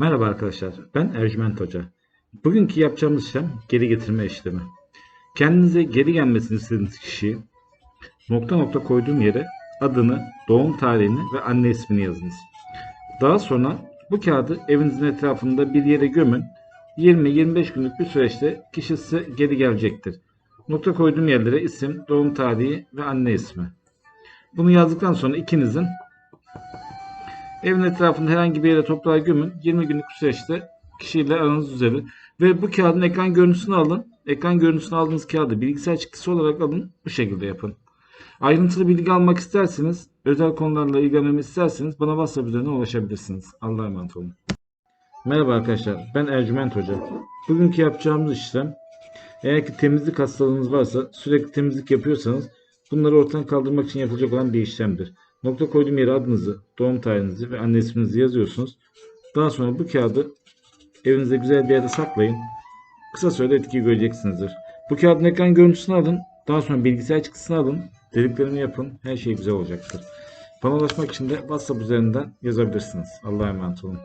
Merhaba arkadaşlar, ben Ercüment Hoca. Bugünkü yapacağımız işlem geri getirme işlemi. Kendinize geri gelmesini istediğiniz kişiyi nokta nokta koyduğum yere adını, doğum tarihini ve anne ismini yazınız. Daha sonra bu kağıdı evinizin etrafında bir yere gömün. 20-25 günlük bir süreçte kişi size geri gelecektir. Nokta koyduğum yerlere isim, doğum tarihi ve anne ismi. Bunu yazdıktan sonra ikinizin Evin etrafında herhangi bir yere toprağa gömün. 20 günlük süreçte kişiyle aranız düzelir. Ve bu kağıdın ekran görüntüsünü alın. Ekran görüntüsünü aldığınız kağıdı bilgisayar çıktısı olarak alın. Bu şekilde yapın. Ayrıntılı bilgi almak isterseniz, özel konularla ilgilenmemi isterseniz bana WhatsApp üzerinden ulaşabilirsiniz. Allah'a emanet olun. Merhaba arkadaşlar, ben Ercüment Hoca. Bugünkü yapacağımız işlem, eğer ki temizlik hastalığınız varsa, sürekli temizlik yapıyorsanız, bunları ortadan kaldırmak için yapılacak olan bir işlemdir. Nokta koyduğum yere adınızı, doğum tarihinizi ve anne isminizi yazıyorsunuz. Daha sonra bu kağıdı evinizde güzel bir yerde saklayın. Kısa sürede etki göreceksinizdir. Bu kağıdın ekran görüntüsünü alın. Daha sonra bilgisayar çıktısını alın. Dediklerimi yapın. Her şey güzel olacaktır. Bana ulaşmak için de WhatsApp üzerinden yazabilirsiniz. Allah'a emanet olun.